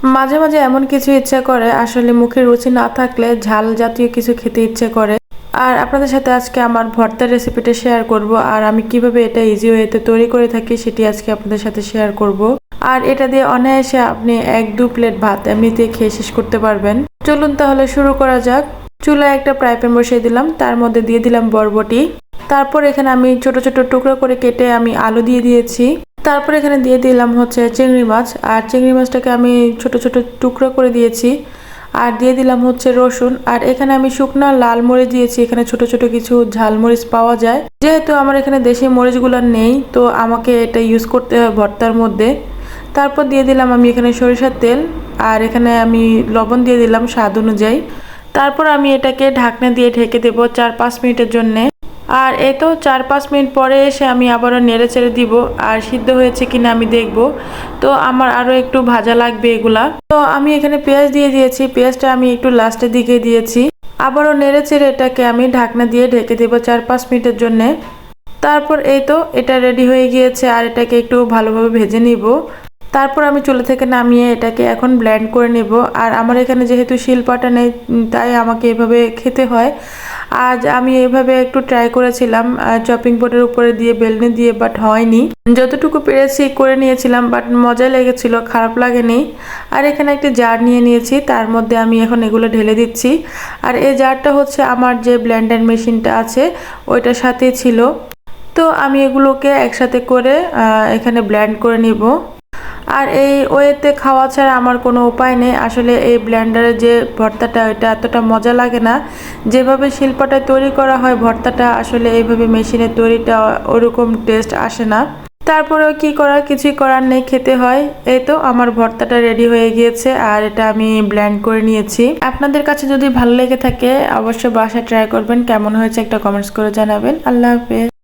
মাঝে মাঝে এমন কিছু ইচ্ছা করে, আসলে মুখে রুচি না থাকলে ঝাল জাতীয় কিছু খেতে ইচ্ছে করে। আর আপনাদের সাথে আজকে আমার ভর্তার রেসিপিটা শেয়ার করব, আর আমি কীভাবে এটা ইজি ওয়েতে তৈরি করে থাকি সেটি আজকে আপনাদের সাথে শেয়ার করব। আর এটা দিয়ে অনায়াসে আপনি এক দু প্লেট ভাত এমনিতে খেয়ে শেষ করতে পারবেন। চলুন তাহলে শুরু করা যাক। চুলায় একটা ফ্রাই প্যান বসিয়ে দিলাম, তার মধ্যে দিয়ে দিলাম বরবটি। তারপর এখানে আমি ছোট ছোট টুকরো করে কেটে আমি আলু দিয়ে দিয়েছি। তারপর এখানে দিয়ে দিলাম হচ্ছে চিংড়ি মাছ। আর চিংড়ি মাছটাকে আমি ছোট ছোট টুকরো করে দিয়েছি। আর দিয়ে দিলাম হচ্ছে রসুন। আর এখানে আমি শুকনা লাল মরিচ দিয়েছি। এখানে ছোট ছোট কিছু ঝাল মরিচ পাওয়া যায়। যেহেতু আমার এখানে দেশি মরিচগুলো নেই, তো আমাকে এটা ইউজ করতে হয় ভর্তার মধ্যে। তারপর দিয়ে দিলাম আমি এখানে সরিষার তেল। আর এখানে আমি লবণ দিয়ে দিলাম স্বাদ অনুযায়ী। তারপর আমি এটাকে ঢাকনা দিয়ে ঢেকে দেবো চার পাঁচ মিনিটের জন্যে। আর এই তো চার পাঁচ মিনিট পরে এসে আমি আবারও নেড়ে চেড়ে দিব, আর সিদ্ধ হয়েছে কিনা আমি দেখব। তো আমার আরও একটু ভাজা লাগবে এগুলা। তো আমি এখানে পেঁয়াজ দিয়ে দিয়েছি, পেঁয়াজটা আমি একটু লাস্টের দিকে দিয়েছি। আবারও নেড়ে চেড়ে এটাকে আমি ঢাকনা দিয়ে ঢেকে দেবো চার পাঁচ মিনিটের জন্যে। তারপর এই তো এটা রেডি হয়ে গিয়েছে, আর এটাকে একটু ভালোভাবে ভেজে নিব। তারপর আমি চুলা থেকে নামিয়ে এটাকে এখন ব্ল্যান্ড করে নেব। আর আমার এখানে যেহেতু শিলপাটা নেই তাই আমাকে এভাবে খেতে হয়। আজ আমি এভাবে একটু ট্রাই করেছিলাম চপিং বোর্ডের উপরে দিয়ে বেলনে দিয়ে বাট হয়নি। যতটুকু পেরেছি করে নিয়েছিলাম বাট মজা লেগেছিল, খারাপ লাগেনি। আর এখানে একটি জার নিয়ে নিয়েছি, তার মধ্যে আমি এখন এগুলো ঢেলে দিচ্ছি। আর এই জারটা হচ্ছে আমার যে ব্লেন্ডার মেশিনটা আছে, ওইটার সাথেই ছিল। তো আমি এগুলোকে একসাথে করে এখানে ব্ল্যান্ড করে নিব। আর এই ওয়েতে খাওয়া ছাড়া আমার কোনো উপায় নেই। আসলে এই ব্লেন্ডারের যে ভর্তাটা ওইটা এতটা মজা লাগে না। যেভাবে শিল্পটায় তৈরি করা হয়, ভর্তাটা আসলে এইভাবে মেশিনে তৈরিটা ওরকম টেস্ট আসে না। তারপরেও কি করার? কিছুই করার নেই, খেতে হয়। এই তো আমার ভর্তাটা রেডি হয়ে গিয়েছে আর এটা আমি ব্ল্যান্ড করে নিয়েছি। আপনাদের কাছে যদি ভালো লেগে থাকে, অবশ্যই বাসায় ট্রাই করবেন। কেমন হয়েছে একটা কমেন্টস করে জানাবেন। আল্লাহ হাফেজ।